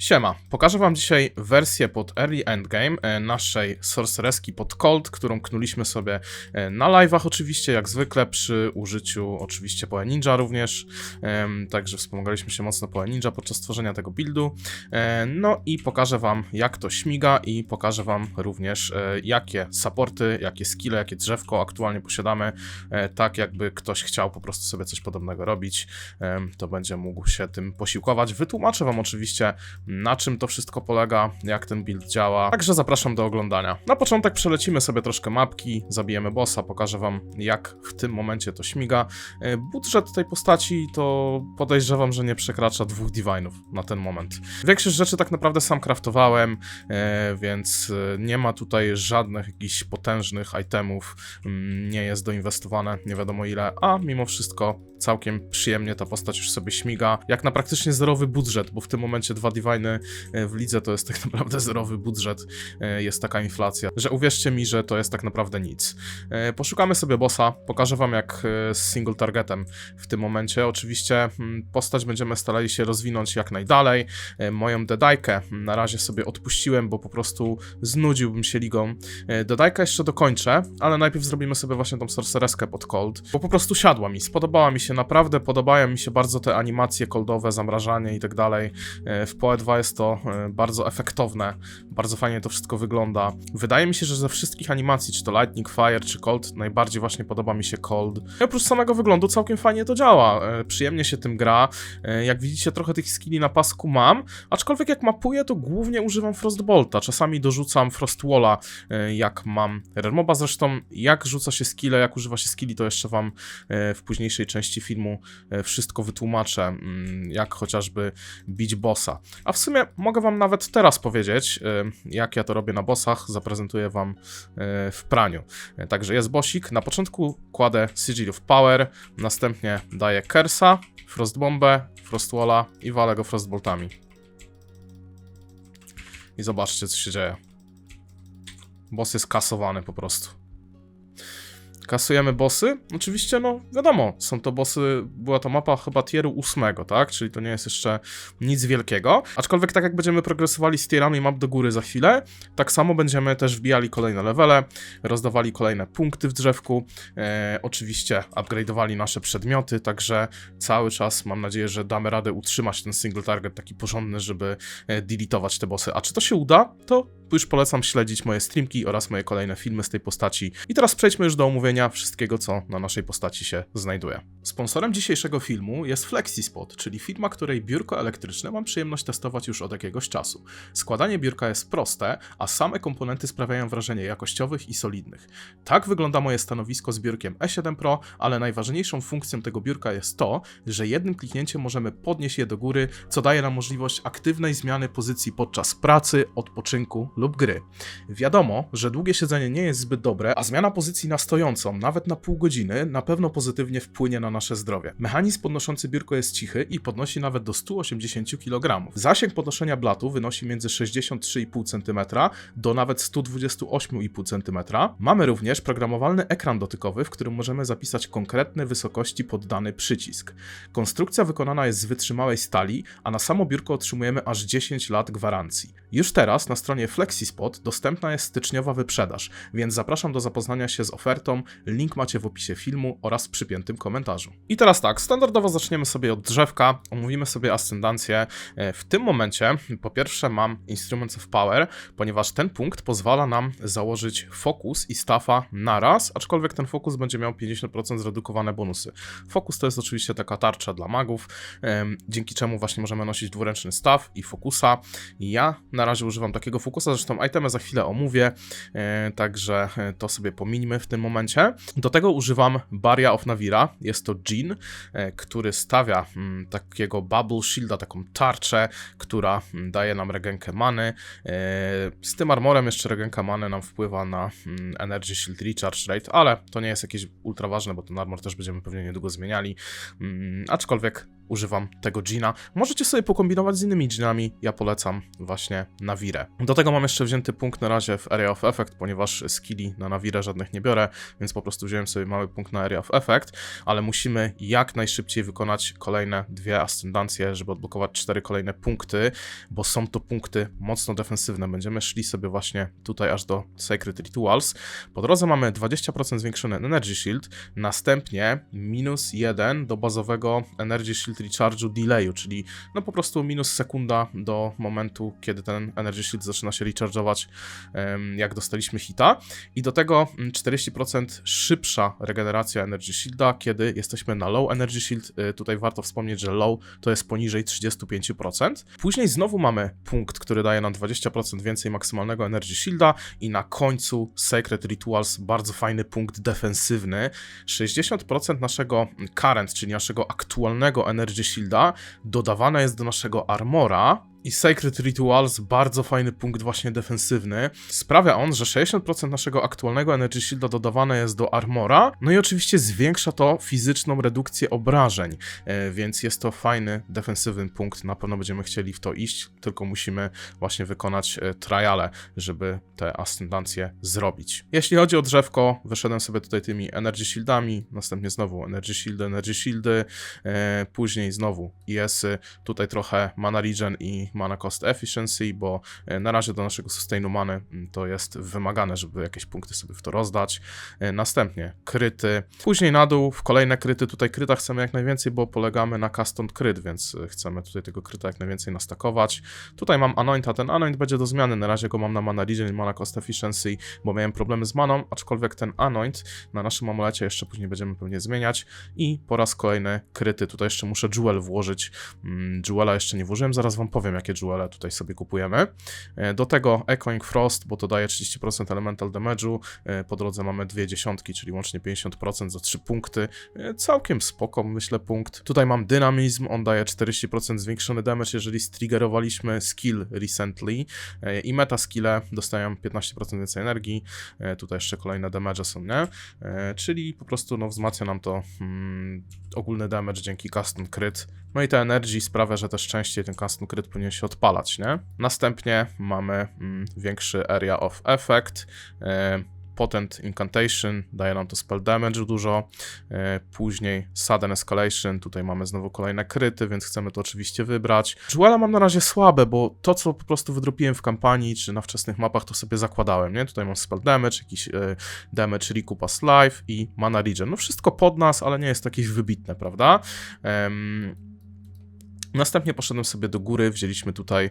Siema, pokażę wam dzisiaj wersję pod Early Endgame e, naszej Sorcereski pod Cold, którą knuliśmy sobie e, na live'ach oczywiście, jak zwykle przy użyciu oczywiście Poe Ninja również, także wspomagaliśmy się mocno Poe Ninja podczas tworzenia tego buildu. E, No i pokażę wam jak to śmiga i pokażę wam również jakie supporty, jakie skille, jakie drzewko aktualnie posiadamy, tak jakby ktoś chciał po prostu sobie coś podobnego robić, to będzie mógł się tym posiłkować. Wytłumaczę wam oczywiście na czym to wszystko polega, jak ten build działa. Także zapraszam do oglądania. Na początek przelecimy sobie troszkę mapki, zabijemy bossa, pokażę wam jak w tym momencie to śmiga. E, Budżet tej postaci to podejrzewam, że nie przekracza dwóch divine'ów na ten moment. Większość rzeczy tak naprawdę sam craftowałem, e, więc e, nie ma tutaj żadnych jakichś potężnych itemów, mm, nie jest doinwestowane nie wiadomo ile, a mimo wszystko całkiem przyjemnie ta postać już sobie śmiga, jak na praktycznie zerowy budżet, bo w tym momencie dwa divine w lidze to jest tak naprawdę zerowy budżet, e, jest taka inflacja, że uwierzcie mi, że to jest tak naprawdę nic. E, Poszukamy sobie bossa, pokażę wam jak e, z single targetem w tym momencie. Oczywiście mm, postać będziemy starali się rozwinąć jak najdalej. E, Moją dedajkę na razie sobie odpuściłem, bo po prostu znudziłbym się ligą. E, Dedajkę jeszcze dokończę, ale najpierw zrobimy sobie właśnie tą sorcereskę pod cold, bo po prostu siadła mi, spodobała mi się naprawdę, podobają mi się bardzo te animacje coldowe, zamrażanie i tak dalej. E, W PoE 2 jest to e, bardzo efektowne, bardzo fajnie to wszystko wygląda. Wydaje mi się, że ze wszystkich animacji, czy to Lightning, Fire, czy Cold, najbardziej właśnie podoba mi się Cold. I oprócz samego wyglądu całkiem fajnie to działa, e, przyjemnie się tym gra. E, Jak widzicie, trochę tych skilli na pasku mam, aczkolwiek jak mapuję, to głównie używam Frostbolta. Czasami dorzucam Frostwalla, jak mam Rermoba. Zresztą, jak rzuca się skille, jak używa się skilli, to jeszcze wam w późniejszej części filmu wszystko wytłumaczę, mm, jak chociażby bić bossa. A w sumie mogę wam nawet teraz powiedzieć, y, jak ja to robię na bossach, zaprezentuję wam y, w praniu. Także jest bossik, na początku kładę Sigil of Power, następnie daję Kersa, Frostbombę, Frostwalla i walę go Frostboltami. I zobaczcie, co się dzieje. Boss jest kasowany po prostu. Kasujemy bossy. Oczywiście, no wiadomo, są to bossy, była to mapa chyba tieru 8, tak? Czyli to nie jest jeszcze nic wielkiego. Aczkolwiek tak jak będziemy progresowali z tierami map do góry za chwilę, tak samo będziemy też wbijali kolejne levele, rozdawali kolejne punkty w drzewku, e, oczywiście upgrade'owali nasze przedmioty, także cały czas mam nadzieję, że damy radę utrzymać ten single target taki porządny, żeby e, deletować te bossy. A czy to się uda? To już polecam śledzić moje streamki oraz moje kolejne filmy z tej postaci. I teraz przejdźmy już do omówienia wszystkiego, co na naszej postaci się znajduje. Sponsorem dzisiejszego filmu jest FlexiSpot, czyli firma, której biurko elektryczne mam przyjemność testować już od jakiegoś czasu. Składanie biurka jest proste, a same komponenty sprawiają wrażenie jakościowych i solidnych. Tak wygląda moje stanowisko z biurkiem E7 Pro, ale najważniejszą funkcją tego biurka jest to, że jednym kliknięciem możemy podnieść je do góry, co daje nam możliwość aktywnej zmiany pozycji podczas pracy, odpoczynku lub gry. Wiadomo, że długie siedzenie nie jest zbyt dobre, a zmiana pozycji na nawet na pół godziny, na pewno pozytywnie wpłynie na nasze zdrowie. Mechanizm podnoszący biurko jest cichy i podnosi nawet do 180 kg. Zasięg podnoszenia blatu wynosi między 63,5 cm do nawet 128,5 cm. Mamy również programowalny ekran dotykowy, w którym możemy zapisać konkretne wysokości pod dany przycisk. Konstrukcja wykonana jest z wytrzymałej stali, a na samo biurko otrzymujemy aż 10 lat gwarancji. Już teraz na stronie FlexiSpot dostępna jest styczniowa wyprzedaż, więc zapraszam do zapoznania się z ofertą. Link macie w opisie filmu oraz przypiętym komentarzu. I teraz tak, standardowo zaczniemy sobie od drzewka, omówimy sobie ascendancję. E, W tym momencie, po pierwsze, mam Instruments of Power, ponieważ ten punkt pozwala nam założyć fokus i staffa naraz, aczkolwiek ten fokus będzie miał 50% zredukowane bonusy. Fokus to jest oczywiście taka tarcza dla magów, dzięki czemu właśnie możemy nosić dwuręczny staw i fokusa. Ja na razie używam takiego fokusa, zresztą itemy za chwilę omówię, e, także e, to sobie pomińmy w tym momencie. Do tego używam Baria of Navira, jest to Jean, e, który stawia mm, takiego Bubble Shielda, taką tarczę, która mm, daje nam regenkę many. E, Z tym armorem jeszcze regenka many nam wpływa na mm, Energy Shield Recharge Rate, ale to nie jest jakieś ultra ważne, bo ten armor też będziemy pewnie niedługo zmieniali. Aczkolwiek używam tego Gina. Możecie sobie pokombinować z innymi Ginami, ja polecam właśnie Navirę. Do tego mam jeszcze wzięty punkt na razie w Area of Effect, ponieważ skilli na Navirę żadnych nie biorę, więc po prostu wziąłem sobie mały punkt na Area of Effect, ale musimy jak najszybciej wykonać kolejne dwie ascendancje, żeby odblokować cztery kolejne punkty, bo są to punkty mocno defensywne. Będziemy szli sobie właśnie tutaj aż do Sacred Rituals. Po drodze mamy 20% zwiększony Energy Shield, następnie minus 1 do bazowego Energy Shield Recharge'u delayu, czyli no po prostu minus sekunda do momentu, kiedy ten Energy Shield zaczyna się recharge'ować, jak dostaliśmy hita. I do tego mm, 40% szybsza regeneracja Energy Shielda, kiedy jesteśmy na low Energy Shield. Y, Tutaj warto wspomnieć, że low to jest poniżej 35%. Później znowu mamy punkt, który daje nam 20% więcej maksymalnego Energy Shielda i na końcu Sacred Rituals bardzo fajny punkt defensywny. 60% naszego current, czyli naszego aktualnego Energy Shielda dodawane jest do naszego armora, i Sacred Rituals, bardzo fajny punkt właśnie defensywny. Sprawia on, że 60% naszego aktualnego Energy Shielda dodawane jest do armora, no i oczywiście zwiększa to fizyczną redukcję obrażeń, e, więc jest to fajny, defensywny punkt. Na pewno będziemy chcieli w to iść, tylko musimy właśnie wykonać e, triale, żeby te ascendancje zrobić. Jeśli chodzi o drzewko, wyszedłem sobie tutaj tymi Energy Shieldami, następnie znowu Energy Shieldy, Energy Shieldy, e, później znowu IS-y, tutaj trochę Mana Regen i Mana Cost Efficiency, bo e, na razie do naszego sustainu many mm, to jest wymagane, żeby jakieś punkty sobie w to rozdać. E, Następnie kryty, później na dół w kolejne kryty. Tutaj kryta chcemy jak najwięcej, bo polegamy na custom kryt, więc e, chcemy tutaj tego kryta jak najwięcej nastakować. Tutaj mam Anoint, a ten Anoint będzie do zmiany. Na razie go mam na Mana Regen i Mana Cost Efficiency, bo miałem problemy z maną, aczkolwiek ten Anoint na naszym amulecie jeszcze później będziemy pewnie zmieniać. I po raz kolejny kryty. Tutaj jeszcze muszę Jewel włożyć. Mm, Jewela jeszcze nie włożyłem, zaraz wam powiem, jakie Jewele tutaj sobie kupujemy. E, Do tego Echoing Frost, bo to daje 30% elemental damage'u. E, Po drodze mamy dwie dziesiątki, czyli łącznie 50% za 3 punkty. E, Całkiem spoko, myślę, punkt. Tutaj mam Dynamizm, on daje 40% zwiększony damage, jeżeli striggerowaliśmy skill recently. I meta skille dostają 15% więcej energii. Tutaj jeszcze kolejne damage są, nie? Czyli po prostu no, wzmacnia nam to mm, ogólny damage dzięki custom crit. No i ta energy sprawia, że też częściej ten custom crit powinien się odpalać, nie? Następnie mamy mm, większy area of effect. E, Potent Incantation, daje nam to spell damage dużo. E, później Sudden Escalation, tutaj mamy znowu kolejne kryty, więc chcemy to oczywiście wybrać. Jewela mam na razie słabe, bo to, co po prostu wydropiłem w kampanii, czy na wczesnych mapach, to sobie zakładałem, nie? Tutaj mam spell damage, jakiś e, damage recoup as life i mana regen. No wszystko pod nas, ale nie jest to jakieś wybitne, prawda? Następnie poszedłem sobie do góry, wzięliśmy tutaj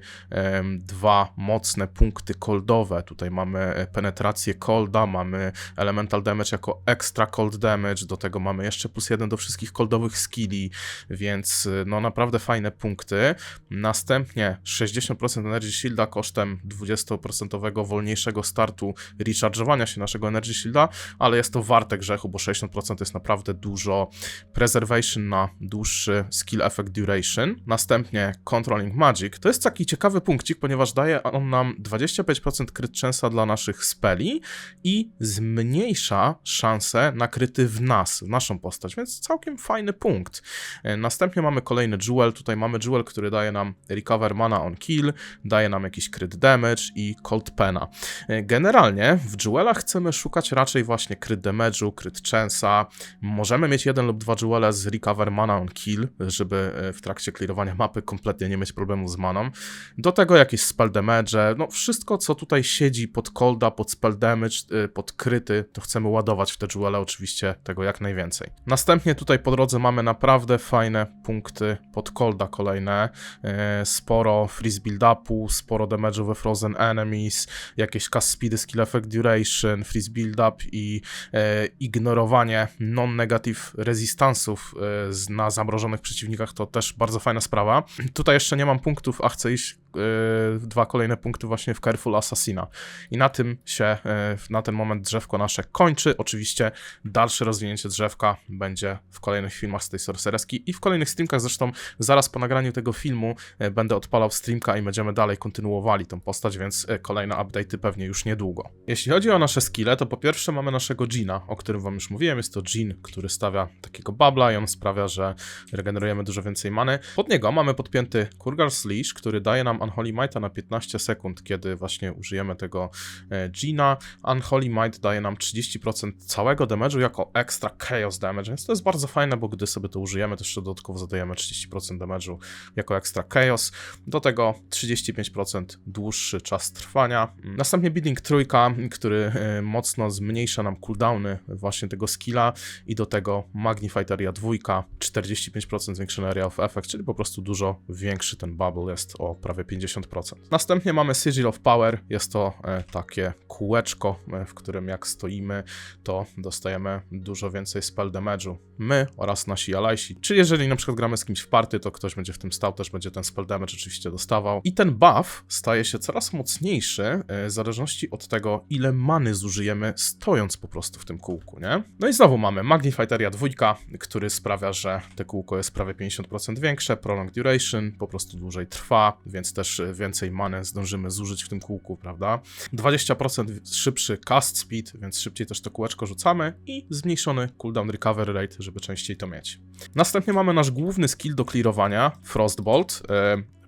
dwa mocne punkty coldowe. Tutaj mamy e, penetrację colda, mamy elemental damage jako extra cold damage, do tego mamy jeszcze plus jeden do wszystkich coldowych skilli, więc y, no naprawdę fajne punkty. Następnie 60% energy shielda kosztem 20% wolniejszego startu recharge'owania się naszego energy shielda, ale jest to warte grzechu, bo 60% to jest naprawdę dużo. Preservation na dłuższy skill effect duration. Następnie Controlling Magic. To jest taki ciekawy punkcik, ponieważ daje on nam 25% crit chance'a dla naszych speli i zmniejsza szanse na kryty w nas, w naszą postać, więc całkiem fajny punkt. E, Następnie mamy kolejny Jewel. Tutaj mamy Jewel, który daje nam Recover Mana on Kill, daje nam jakiś crit damage i Cold Pena. E, Generalnie w Jewelach chcemy szukać raczej właśnie crit damage'u, crit chance'a. Możemy mieć jeden lub dwa Jewele z Recover Mana on Kill, żeby e, w trakcie clearowania mapy kompletnie nie mieć problemu z maną. Do tego jakieś spell damage, no wszystko co tutaj siedzi pod colda, pod spell damage, y, pod kryty, to chcemy ładować w te jewele oczywiście tego jak najwięcej. Następnie tutaj po drodze mamy naprawdę fajne punkty pod colda kolejne, y, sporo freeze build-upu, sporo damage'u we frozen enemies, jakieś cast speedy, skill effect duration, freeze build-up i y, ignorowanie non-negative resistansów z- na zamrożonych przeciwnikach to też bardzo fajna sprawa. Tutaj jeszcze nie mam punktów, a chcę iść dwa kolejne punkty właśnie w Careful Assassina. I na tym się e, na ten moment drzewko nasze kończy. Oczywiście dalsze rozwinięcie drzewka będzie w kolejnych filmach z tej sorcereski i w kolejnych streamkach. Zresztą zaraz po nagraniu tego filmu e, będę odpalał streamka i będziemy dalej kontynuowali tą postać, więc e, kolejne update'y pewnie już niedługo. Jeśli chodzi o nasze skille, to po pierwsze mamy naszego Gina, o którym wam już mówiłem. Jest to Jin, który stawia takiego babla i on sprawia, że regenerujemy dużo więcej many. Pod niego mamy podpięty Kurgar's Leash, który daje nam Unholy Mighta na 15 sekund, kiedy właśnie użyjemy tego e, Gina. Unholy Might daje nam 30% całego damage'u jako extra chaos damage, więc to jest bardzo fajne, bo gdy sobie to użyjemy, to jeszcze dodatkowo zadajemy 30% damage'u jako extra chaos. Do tego 35% dłuższy czas trwania. Następnie Bidding trójka, który e, mocno zmniejsza nam cooldowny właśnie tego skilla i do tego Magnified Area dwójka, 45% zwiększony Area of Effect, czyli po prostu dużo większy ten bubble jest o prawie 50%. Następnie mamy Sigil of Power, jest to e, takie kółeczko, e, w którym jak stoimy, to dostajemy dużo więcej spell damage'u. My oraz nasi alajsi, czyli jeżeli na przykład gramy z kimś w party, to ktoś będzie w tym stał, też będzie ten spell damage oczywiście dostawał. I ten buff staje się coraz mocniejszy e, w zależności od tego, ile many zużyjemy stojąc po prostu w tym kółku, nie? No i znowu mamy Magnified Area 2, który sprawia, że te kółko jest prawie 50% większe, Prolonged Duration, po prostu dłużej trwa, więc też więcej many zdążymy zużyć w tym kółku, prawda? 20% szybszy cast speed, więc szybciej też to kółeczko rzucamy i zmniejszony cooldown recovery rate, żeby częściej to mieć. Następnie mamy nasz główny skill do clearowania, Frostbolt.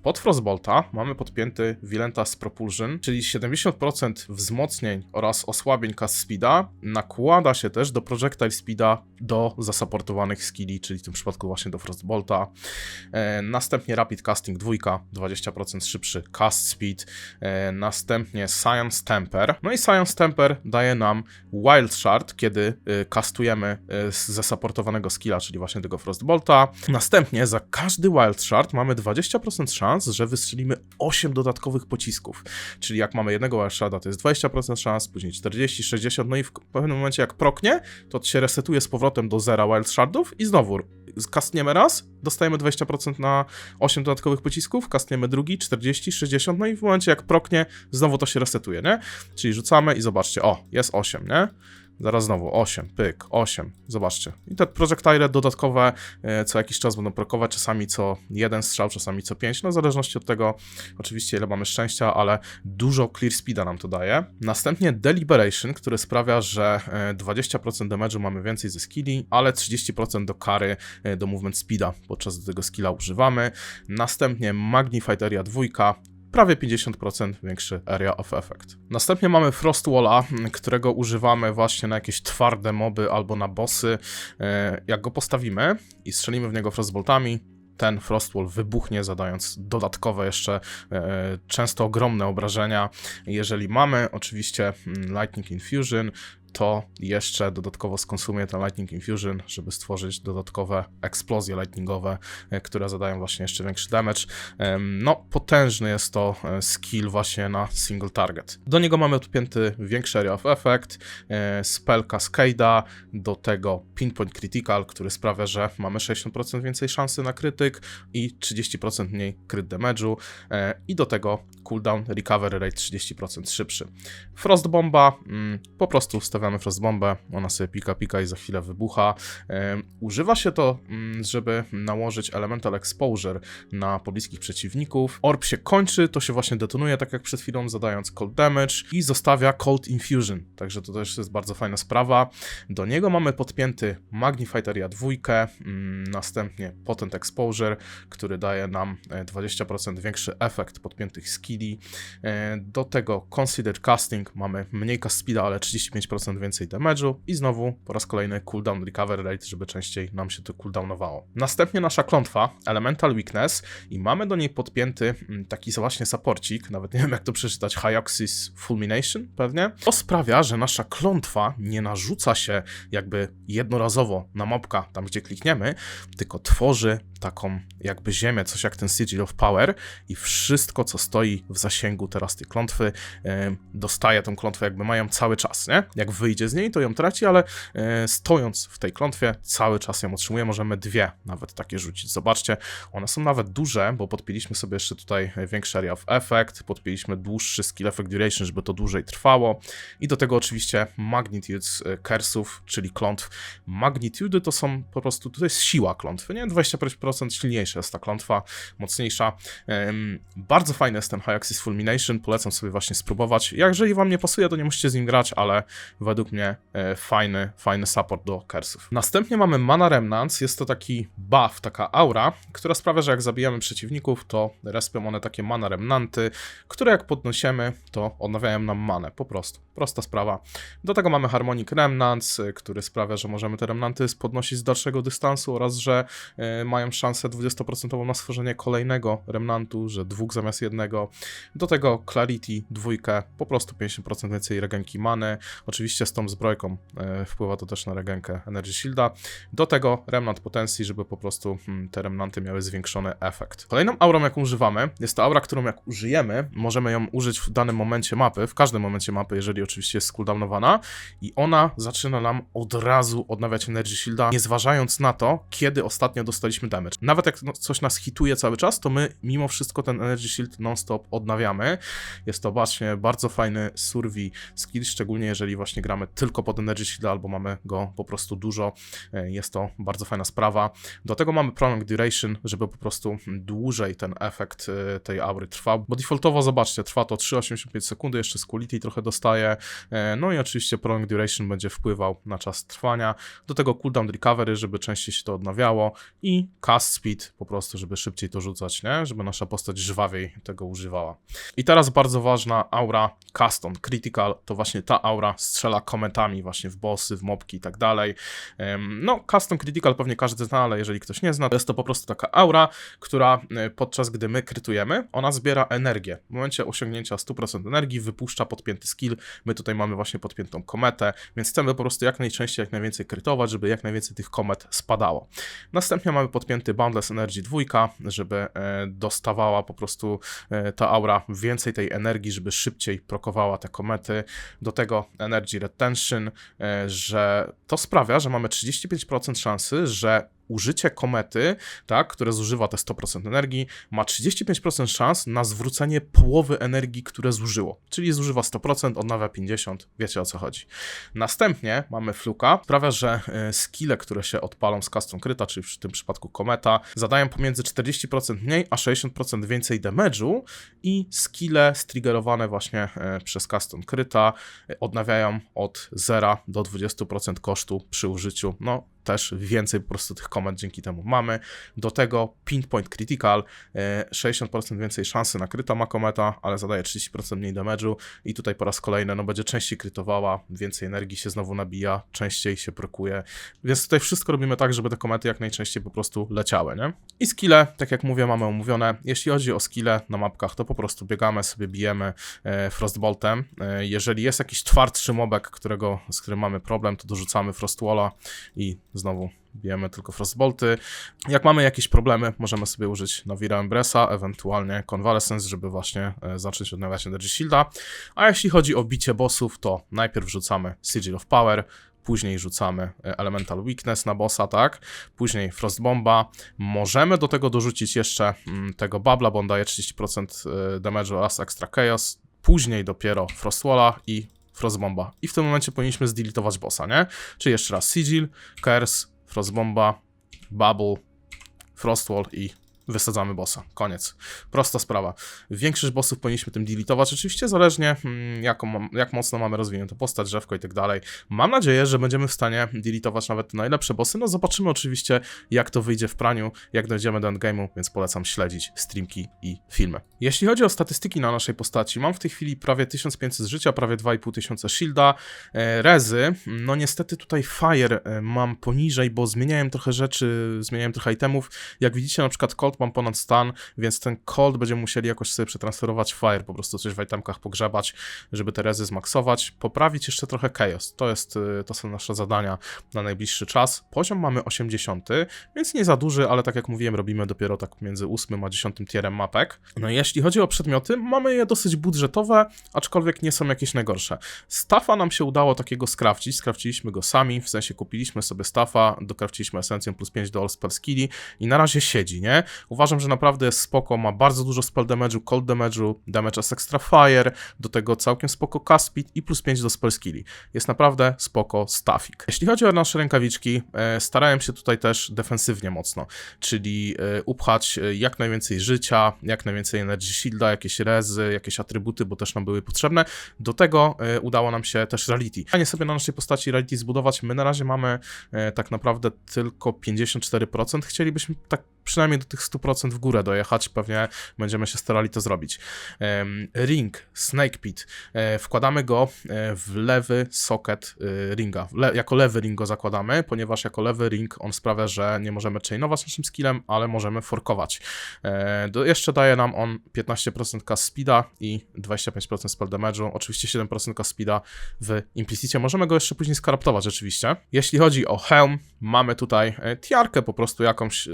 Pod Frostbolta mamy podpięty Vilentas Propulsion, czyli 70% wzmocnień oraz osłabień cast speeda nakłada się też do projectile speeda do zasaportowanych skilli, czyli w tym przypadku właśnie do Frostbolta. E, następnie Rapid Casting 2, 20% szybszy cast speed. E, następnie Science Temper. No i Science Temper daje nam Wild Shard, kiedy e, castujemy e, z zasaportowanego skilla, czyli właśnie tego Frostbolta. Następnie za każdy Wild Shard mamy 20% szans, że wystrzelimy 8 dodatkowych pocisków. Czyli jak mamy jednego Wild Sharda, to jest 20% szans, później 40, 60, no i w pewnym momencie jak proknie, to się resetuje z powrotem do zera Wild Shardów i znowu kastniemy raz, dostajemy 20% na 8 dodatkowych pocisków, kastniemy drugi, 40, 60, no i w momencie jak proknie, znowu to się resetuje, nie? Czyli rzucamy i zobaczcie, o, jest 8, nie? Zaraz znowu 8, pyk, 8. Zobaczcie. I te projectile dodatkowe e, co jakiś czas będą prokować, czasami co jeden strzał, czasami co 5, no w zależności od tego oczywiście ile mamy szczęścia, ale dużo clear speeda nam to daje. Następnie Deliberation, który sprawia, że e, 20% damage'u mamy więcej ze skilli, ale 30% do kary e, do movement speeda podczas tego skilla używamy. Następnie Magnified Area 2, prawie 50% większy area of effect. Następnie mamy Frostwalla, którego używamy właśnie na jakieś twarde moby albo na bossy. E, Jak go postawimy i strzelimy w niego frostboltami, ten Frostwall wybuchnie, zadając dodatkowe jeszcze e, często ogromne obrażenia. Jeżeli mamy oczywiście mm, Lightning Infusion, to jeszcze dodatkowo skonsumuje ten Lightning Infusion, żeby stworzyć dodatkowe eksplozje lightningowe, e, które zadają właśnie jeszcze większy damage. No, potężny jest to e, skill właśnie na single target. Do niego mamy odpięty większy area of effect, e, spell Cascade'a, do tego pinpoint critical, który sprawia, że mamy 60% więcej szansy na krytyk i 30% mniej crit damage'u i do tego cooldown recovery rate 30% szybszy. Frost bomba, mm, po prostu stawiamy frost bombę, ona sobie pika pika i za chwilę wybucha. E, używa się to, mm, żeby nałożyć elemental exposure na pobliskich przeciwników. Orb się kończy, to się właśnie detonuje, tak jak przed chwilą, zadając cold damage i zostawia cold infusion, także to też jest bardzo fajna sprawa. Do niego mamy podpięty Magnified Area 2, mm, następnie Potent Exposure, który daje nam e, 20% większy efekt podpiętych skilli. E, Do tego Consider Casting mamy mniej cast speeda, ale 35% więcej damage'u i znowu po raz kolejny cooldown recovery rate, żeby częściej nam się to cooldownowało. Następnie nasza klątwa Elemental Weakness i mamy do niej podpięty mm, taki właśnie saporcik, nawet nie wiem jak to przeczytać, Hyoxis Fulmination pewnie. To sprawia, że nasza klątwa nie narzuca się jakby jednorazowo na mopka, tam gdzie klikniemy, tylko tworzy taką jakby ziemię, coś jak ten Sigil of Power i wszystko, co stoi w zasięgu teraz tej klątwy, dostaje tą klątwę, jakby mają cały czas, nie? Jak wyjdzie z niej, to ją traci, ale e, stojąc w tej klątwie cały czas ją otrzymuje. Możemy dwie nawet takie rzucić. Zobaczcie, one są nawet duże, bo podpiliśmy sobie jeszcze tutaj większy area of effect, podpiliśmy dłuższy skill effect duration, żeby to dłużej trwało i do tego oczywiście magnitudes e, kersów, czyli klątw. Magnitudy to są po prostu, to jest siła klątwy, nie? 25% silniejsza jest ta klątwa, mocniejsza. Bardzo fajny jest ten High Axis Fulmination, polecam sobie właśnie spróbować. Jeżeli wam nie pasuje, to nie musicie z nim grać, ale według mnie e, fajny, fajny support do kersów. Następnie mamy Mana Remnants, jest to taki buff, taka aura, która sprawia, że jak zabijamy przeciwników, to respią one takie mana remnanty, które jak podnosimy, to odnawiają nam manę, po prostu. Prosta sprawa. Do tego mamy Harmonic Remnants, y, który sprawia, że możemy te remnanty podnosić z dalszego dystansu oraz, że y, mają szansę 20% na stworzenie kolejnego remnantu, że dwóch zamiast jednego. Do tego Clarity dwójkę, po prostu 50% więcej regenki many. Oczywiście z tą zbrojką y, wpływa to też na regenkę Energy Shielda. Do tego remnant potencji, żeby po prostu hmm, te remnanty miały zwiększony efekt. Kolejną aurą, jaką używamy, jest to aura, którą jak użyjemy, możemy ją użyć w danym momencie mapy, w każdym momencie mapy, jeżeli oczywiście jest cooldownowana i ona zaczyna nam od razu odnawiać Energy Shielda, nie zważając na to, kiedy ostatnio dostaliśmy damage. Nawet jak no, coś nas hituje cały czas, to my mimo wszystko ten Energy Shield non-stop odnawiamy. Jest to właśnie bardzo fajny survey skill, szczególnie jeżeli właśnie gramy tylko pod Energy Shielda albo mamy go po prostu dużo. E, Jest to bardzo fajna sprawa. Do tego mamy Prolonged Duration, żeby po prostu dłużej ten efekt e, tej aury trwał, bo defaultowo zobaczcie, trwa to 3,85 sekundy, jeszcze z quality trochę dostaje, E, No i oczywiście prolonged duration będzie wpływał na czas trwania. Do tego cooldown recovery, żeby częściej się to odnawiało i cast speed po prostu, żeby szybciej to rzucać, nie? Żeby nasza postać żwawiej tego używała. I teraz bardzo ważna aura custom, critical, to właśnie ta aura strzela kometami właśnie w bossy, w mobki i tak dalej. No, custom critical pewnie każdy zna, ale jeżeli ktoś nie zna, to jest to po prostu taka aura, która e, podczas gdy my krytujemy, ona zbiera energię. W momencie osiągnięcia 100% energii wypuszcza podpięty skill. My tutaj mamy właśnie podpiętą kometę, więc chcemy po prostu jak najczęściej, jak najwięcej krytować, żeby jak najwięcej tych komet spadało. Następnie mamy podpięty Boundless Energy 2, żeby e, dostawała po prostu e, ta aura więcej tej energii, żeby szybciej prokowała te komety. Do tego Energy Retention, e, że to sprawia, że mamy 35% szansy, że użycie komety, tak, które zużywa te 100% energii, ma 35% szans na zwrócenie połowy energii, które zużyło. Czyli zużywa 100%, odnawia 50%, wiecie o co chodzi. Następnie mamy fluka, sprawia, że e, skille, które się odpalą z custom kryta, czyli w tym przypadku kometa, zadają pomiędzy 40% mniej, a 60% więcej damage'u i skille striggerowane właśnie e, przez custom kryta e, odnawiają od 0 do 20% kosztu przy użyciu, no też więcej po prostu tych komend dzięki temu mamy. Do tego Pinpoint Critical, e, 60% więcej szansy na kryta ma kometa, ale zadaje 30% mniej damage'u i tutaj po raz kolejny no będzie częściej krytowała, więcej energii się znowu nabija, częściej się prokuje, więc tutaj wszystko robimy tak, żeby te komety jak najczęściej po prostu leciały, nie? I skille, tak jak mówię, mamy omówione. Jeśli chodzi o skille na mapkach, to po prostu biegamy sobie, bijemy e, Frostboltem. E, jeżeli jest jakiś twardszy mobek, którego, z którym mamy problem, to dorzucamy Frostwalla i znowu bijemy tylko Frostbolty. Jak mamy jakieś problemy, możemy sobie użyć Novira Embresa, ewentualnie Convalescence, żeby właśnie e, zacząć odnawiać Energy Shielda. A jeśli chodzi o bicie bossów, to najpierw rzucamy Sigil of Power, później rzucamy e, Elemental Weakness na bossa, tak? Później Frostbomba. Możemy do tego dorzucić jeszcze mm, tego Babla, bo on daje 30% e, damage'u oraz Extra Chaos. Później dopiero Frostwalla i Frostbomba. I w tym momencie powinniśmy zdeletować bossa, nie? Czyli jeszcze raz Sigil, Curse, Frostbomba, Bubble, Frostwall i wysadzamy bossa. Koniec. Prosta sprawa. Większość bossów powinniśmy tym deletować, oczywiście zależnie mm, jaką, mam- jak mocno mamy rozwiniętą postać, drzewko i tak dalej. Mam nadzieję, że będziemy w stanie deletować nawet te najlepsze bossy. No zobaczymy oczywiście, jak to wyjdzie w praniu, jak dojdziemy do endgame'u, więc polecam śledzić streamki i filmy. Jeśli chodzi o statystyki na naszej postaci, mam w tej chwili prawie 1500 życia, prawie 2500 shielda, e, rezy, no niestety tutaj fire e, mam poniżej, bo zmieniałem trochę rzeczy, zmieniałem trochę itemów. Jak widzicie, na przykład Cold mam ponad stan, więc ten cold będziemy musieli jakoś sobie przetransferować fire, po prostu coś w itemkach pogrzebać, żeby te rezy zmaksować, poprawić jeszcze trochę chaos. To jest, y, to są nasze zadania na najbliższy czas. Poziom mamy 80, więc nie za duży, ale tak jak mówiłem, robimy dopiero tak między 8 a 10 tierem mapek. No i jeśli chodzi o przedmioty, mamy je dosyć budżetowe, aczkolwiek nie są jakieś najgorsze. Staffa nam się udało takiego skrawcić, skrawciliśmy go sami, w sensie kupiliśmy sobie staffa, dokrawciliśmy esencję plus 5 do all spell skilli i na razie siedzi, nie? Uważam, że naprawdę jest spoko, ma bardzo dużo spell damage'u, cold damage'u, damage as extra fire, do tego całkiem spoko speed i plus 5 do spell skilli. Jest naprawdę spoko staffik. Jeśli chodzi o nasze rękawiczki, e, starałem się tutaj też defensywnie mocno, czyli e, upchać e, jak najwięcej życia, jak najwięcej energy shielda, jakieś rezy, jakieś atrybuty, bo też nam były potrzebne. Do tego udało nam się też rarity. Fajnie sobie na naszej postaci rarity zbudować. My na razie mamy tak naprawdę tylko 54%. Chcielibyśmy tak przynajmniej do tych 100% w górę dojechać. Pewnie będziemy się starali to zrobić. Ring, Snake Pit. E, wkładamy go e, w lewy socket e, ringa. Le jako lewy ring go zakładamy, ponieważ jako lewy ring on sprawia, że nie możemy chainować naszym skillem, ale możemy forkować. Jeszcze daje nam on 15% cast speeda i 25% spell damage'u. Oczywiście 7% cast speeda w implicicie. Możemy go jeszcze później skaraptować rzeczywiście. Jeśli chodzi o hełm, mamy tutaj tiarkę po prostu jakąś e,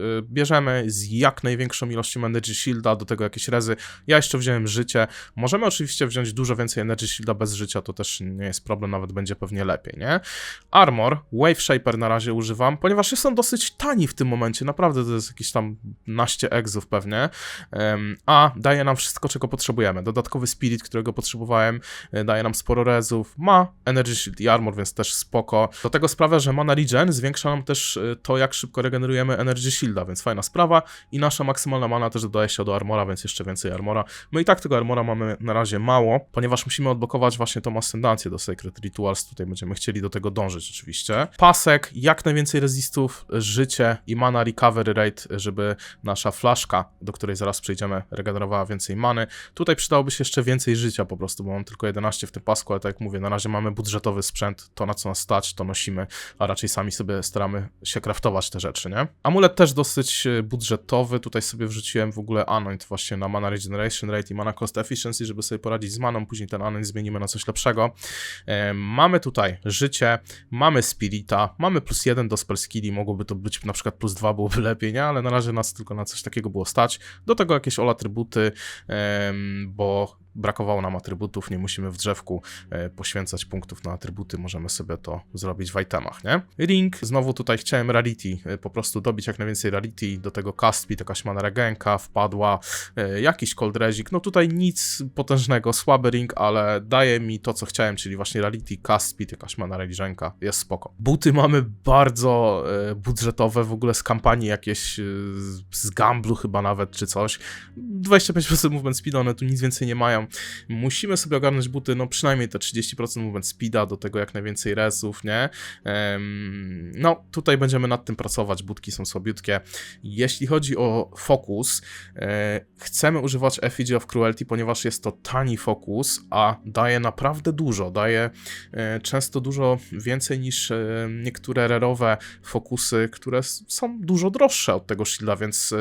z jak największą ilością energy shielda, do tego jakieś rezy. Ja jeszcze wziąłem życie. Możemy oczywiście wziąć dużo więcej energy shielda bez życia, to też nie jest problem, nawet będzie pewnie lepiej, nie? Armor, Wave Shaper na razie używam, ponieważ jest on dosyć tani w tym momencie, naprawdę to jest jakieś tam naście exów pewnie, a daje nam wszystko, czego potrzebujemy. Dodatkowy Spirit, którego potrzebowałem, e, daje nam sporo rezów, ma Energy Shield i Armor, więc też spoko. Do tego sprawia, że Mana Regen zwiększa nam też e, to, jak szybko regenerujemy Energy Shielda, więc fajna sprawa i nasza maksymalna mana też dodaje się do Armora, więc jeszcze więcej Armora. My i tak tego Armora mamy na razie mało, ponieważ musimy odblokować właśnie tą ascendancję do Sacred Rituals, tutaj będziemy chcieli do tego dążyć oczywiście. Pasek, jak najwięcej rezistów, życie i mana recovery rate, żeby nasza flaszka, do której zaraz przejdziemy, regenerowała więcej many. Tutaj przydałoby się jeszcze więcej życia po prostu, bo mam tylko 11 w tym pasku, ale tak jak mówię, na razie mamy budżetowy sprzęt, to na co nas stać, to nosimy, a raczej sami sobie staramy się craftować te rzeczy, nie? Amulet też dosyć e, budżetowy, tutaj sobie wrzuciłem w ogóle Anoint właśnie na Mana Regeneration Rate i Mana Cost Efficiency, żeby sobie poradzić z maną, później ten Anoint zmienimy na coś lepszego. Mamy tutaj życie, mamy Spirita, mamy plus jeden do spell skilli, mogłoby to być na przykład plus dwa, byłoby lepiej, nie? Ale na razie nas tylko na coś takiego było stać. Do tego jakieś all atrybuty, bo brakowało nam atrybutów, nie musimy w drzewku e, poświęcać punktów na atrybuty, możemy sobie to zrobić w itemach, nie? Ring, znowu tutaj chciałem rarity, e, po prostu dobić jak najwięcej rarity, do tego cast speed, jakaś mana regenka wpadła, e, jakiś cold rezik, no tutaj nic potężnego, słaby ring, ale daje mi to, co chciałem, czyli właśnie rarity, cast speed, jakaś mana regenka, jest spoko. Buty mamy bardzo e, budżetowe, w ogóle z kampanii jakieś, e, z- gamblu chyba nawet, czy coś, 25% movement speed, one tu nic więcej nie mają, musimy sobie ogarnąć buty, no przynajmniej te 30% movement speeda, do tego jak najwięcej resów, nie? No, tutaj będziemy nad tym pracować, budki są słabiutkie. Jeśli chodzi o fokus, e, chcemy używać Effigy of Cruelty, ponieważ jest to tani fokus, a daje naprawdę dużo, daje e, często dużo więcej niż e, niektóre rerowe fokusy, które są dużo droższe od tego shielda, więc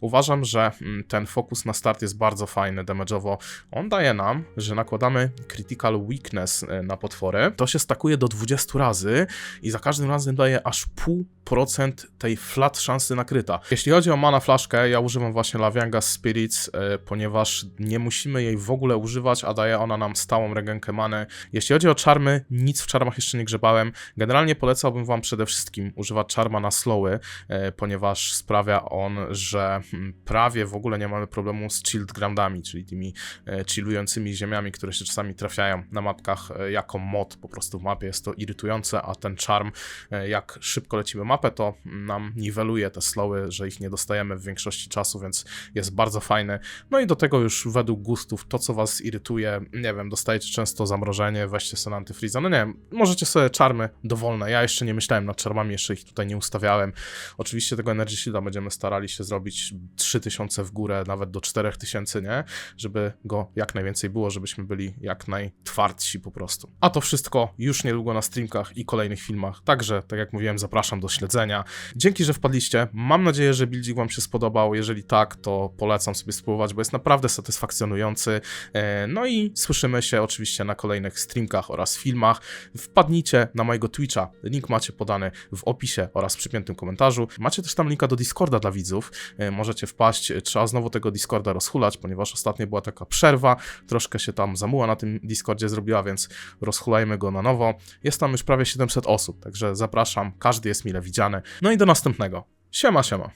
uważam, że mm, ten fokus na start jest bardzo fajny damage'owo. On daje nam, że nakładamy critical weakness na potwory, to się stakuje do 20 razy i za każdym razem daje aż pół procent tej flat szansy nakryta. Jeśli chodzi o mana flaszkę, ja używam właśnie Lavianga Spirits, e, ponieważ nie musimy jej w ogóle używać, a daje ona nam stałą regenkę many. Jeśli chodzi o czarmy, nic w czarmach jeszcze nie grzebałem. Generalnie polecałbym wam przede wszystkim używać czarma na slowy, e, ponieważ sprawia on, że mm, prawie w ogóle nie mamy problemu z chilled groundami, czyli tymi e, chillującymi ziemiami, które się czasami trafiają na mapkach jako mod po prostu w mapie. Jest to irytujące, a ten charm, e, jak szybko lecimy mapę, to nam niweluje te slowy, że ich nie dostajemy w większości czasu, więc jest bardzo fajny. No i do tego już według gustów to, co was irytuje, nie wiem, dostajecie często zamrożenie, weźcie sobie antyfriza, no nie wiem, możecie sobie czarmy dowolne. Ja jeszcze nie myślałem nad czarmami, jeszcze ich tutaj nie ustawiałem. Oczywiście tego Energy Shielda będziemy starali się zrobić 3000 w górę, nawet do 4000, nie? Żeby go jak najwięcej było, żebyśmy byli jak najtwardsi po prostu. A to wszystko już niedługo na streamkach i kolejnych filmach. Także, tak jak mówiłem, zapraszam do śledzenia. Dzięki, że wpadliście. Mam nadzieję, że że building wam się spodobał. Jeżeli tak, to polecam sobie spróbować, bo jest naprawdę satysfakcjonujący. E, No i słyszymy się oczywiście na kolejnych streamkach oraz filmach. Wpadnijcie na mojego Twitcha, link macie podany w opisie oraz w przypiętym komentarzu. Macie też tam linka do Discorda dla widzów. E, Możecie wpaść, trzeba znowu tego Discorda rozhulać, ponieważ ostatnio była taka przerwa, troszkę się tam zamuła na tym Discordzie zrobiła, więc rozhulajmy go na nowo. Jest tam już prawie 700 osób, także zapraszam, każdy jest mile widziany. No i do następnego. Siema, siema.